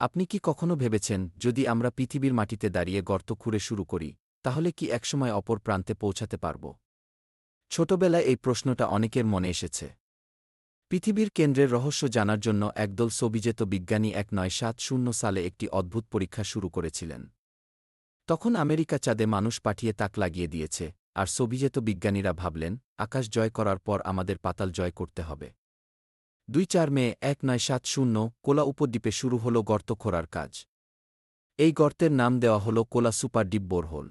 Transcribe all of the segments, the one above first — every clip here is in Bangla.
আপনি কি কখনো ভেবেছেন, যদি আমরা পৃথিবীর মাটিতে দাঁড়িয়ে গর্ত খুঁড়ে শুরু করি, তাহলে কি একসময় অপর প্রান্তে পৌঁছাতে পারব? ছোটবেলায় এই প্রশ্নটা অনেকের মনে এসেছে। পৃথিবীর কেন্দ্রের রহস্য জানার জন্য একদল সোবিজেত বিজ্ঞানী এক নয় সাত শূন্য সালে একটি অদ্ভুত পরীক্ষা শুরু করেছিলেন। তখন আমেরিকা চাঁদে মানুষ পাঠিয়ে তাক লাগিয়ে দিয়েছে, আর সোভিজেত বিজ্ঞানীরা ভাবলেন, আকাশ জয় করার পর আমাদের পাতাল জয় করতে হবে। দুই চার মে এক নয় সাত শূন্য কোলা উপদ্বীপে শুরু হল গর্ত খোঁড়ার কাজ। এই গর্তের নাম দেওয়া হল কোলা সুপার ডিপ বোরহোল।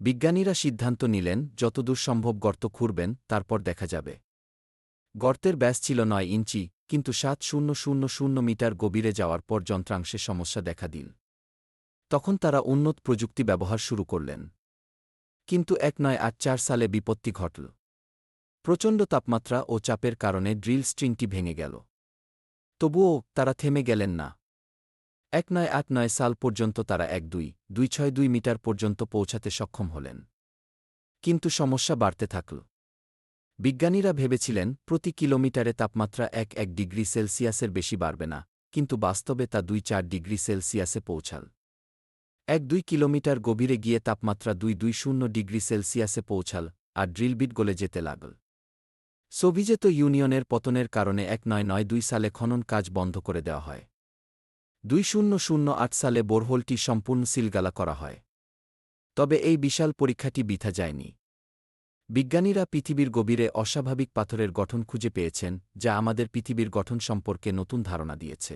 বিজ্ঞানীরা সিদ্ধান্ত নিলেন, যতদূর সম্ভব গর্ত খুঁড়বেন, তারপর দেখা যাবে। গর্তের ব্যাস ছিল নয় ইঞ্চি, কিন্তু সাত শূন্য শূন্য শূন্য মিটার গভীরে যাওয়ার পর যন্ত্রাংশে সমস্যা দেখা দিল। তখন তারা উন্নত প্রযুক্তি ব্যবহার শুরু করলেন। কিন্তু এক নয় আট চার সালে বিপত্তি ঘটল। প্রচণ্ড তাপমাত্রা ও চাপের কারণে ড্রিল স্ট্রিংটি ভেঙে গেল। তবুও তারা থেমে গেলেন না। এক নয় আট নয় সাল পর্যন্ত তারা এক দুই দুই ছয় দুই মিটার পর্যন্ত পৌঁছাতে সক্ষম হলেন। কিন্তু সমস্যা বাড়তে থাকল। বিজ্ঞানীরা ভেবেছিলেন, প্রতি কিলোমিটারে তাপমাত্রা এক এক ডিগ্রি সেলসিয়াসের বেশি বাড়বে না, কিন্তু বাস্তবে তা দুই চার ডিগ্রি সেলসিয়াসে পৌঁছাল। এক দুই কিলোমিটার গভীরে গিয়ে তাপমাত্রা দুই দুই শূন্য ডিগ্রি সেলসিয়াসে পৌঁছাল, আর ড্রিলবিট গলে যেতে লাগল। সোভিজেত ইউনিয়নের পতনের কারণে এক নয় নয় দুই সালে খনন কাজ বন্ধ করে দেওয়া হয়। দুই শূন্য শূন্য আট সালে বোরহোলটি সম্পূর্ণ সিলগালা করা হয়। তবে এই বিশাল পরীক্ষাটি বিথা যায়নি। বিজ্ঞানীরা পৃথিবীর গভীরে অস্বাভাবিক পাথরের গঠন খুঁজে পেয়েছেন, যা আমাদের পৃথিবীর গঠন সম্পর্কে নতুন ধারণা দিয়েছে।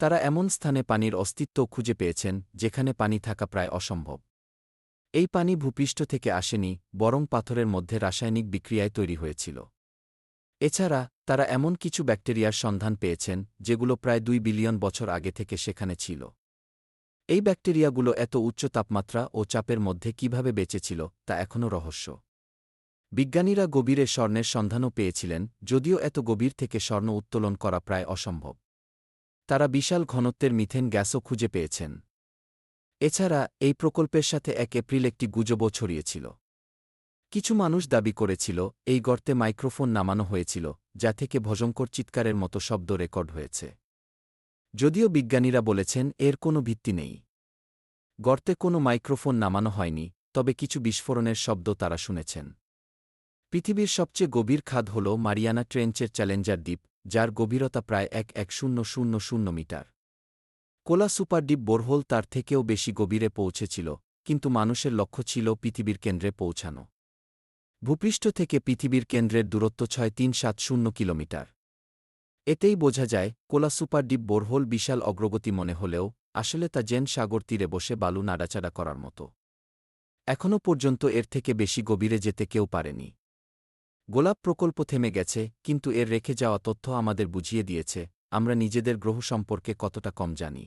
তারা এমন স্থানে পানির অস্তিত্ব খুঁজে পেয়েছেন, যেখানে পানি থাকা প্রায় অসম্ভব। এই পানি ভূপৃষ্ঠ থেকে আসেনি, বরং পাথরের মধ্যে রাসায়নিক বিক্রিয়ায় তৈরি হয়েছিল। এছাড়া, তারা এমন কিছু ব্যাকটেরিয়ার সন্ধান পেয়েছেন, যেগুলো প্রায় দুই বিলিয়ন বছর আগে থেকে সেখানে ছিল। এই ব্যাকটেরিয়াগুলো এত উচ্চ তাপমাত্রা ও চাপের মধ্যে কীভাবে বেঁচেছিল, তা এখনও রহস্য। বিজ্ঞানীরা গভীরে স্বর্ণের সন্ধানও পেয়েছিলেন, যদিও এত গভীর থেকে স্বর্ণ উত্তোলন করা প্রায় অসম্ভব। তারা বিশাল ঘনত্বের মিথেন গ্যাসও খুঁজে পেয়েছেন। এছাড়া, এই প্রকল্পের সাথে এক এপ্রিল একটি গুজবও ছড়িয়েছিল। কিছু মানুষ দাবি করেছিল, এই গর্তে মাইক্রোফোন নামানো হয়েছিল, যা থেকে ভজঙ্কর চিৎকারের মতো শব্দ রেকর্ড হয়েছে। যদিও বিজ্ঞানীরা বলেছেন, এর কোনো ভিত্তি নেই। গর্তে কোনো মাইক্রোফোন নামানো হয়নি, তবে কিছু বিস্ফোরণের শব্দ তারা শুনেছেন। পৃথিবীর সবচেয়ে গভীর খাদ হল মারিয়ানা ট্রেঞ্চের চ্যালেঞ্জার দ্বীপ, যার গভীরতা প্রায় এক এক শূন্য শূন্য শূন্য মিটার। কোলা সুপারডিপ বোরহোল তার থেকেও বেশি গভীরে পৌঁছেছিল, কিন্তু মানুষের লক্ষ্য ছিল পৃথিবীর কেন্দ্রে পৌঁছানো। ভূপৃষ্ঠ থেকে পৃথিবীর কেন্দ্রের দূরত্ব ছয় তিন সাত শূন্য কিলোমিটার। এতেই বোঝা যায়, কোলা সুপারডিপ বোরহোল বিশাল অগ্রগতি মনে হলেও, আসলে তা জেন সাগর তীরে বসে বালু নাড়াচাড়া করার মতো। এখনও পর্যন্ত এর থেকে বেশি গভীরে যেতে কেউ পারেনি। গোলাপ প্রকল্প থেমে গেছে, কিন্তু এর রেখে যাওয়া তথ্য আমাদের বুঝিয়ে দিয়েছে, আমরা নিজেদের গ্রহ সম্পর্কে কতটা কম জানি।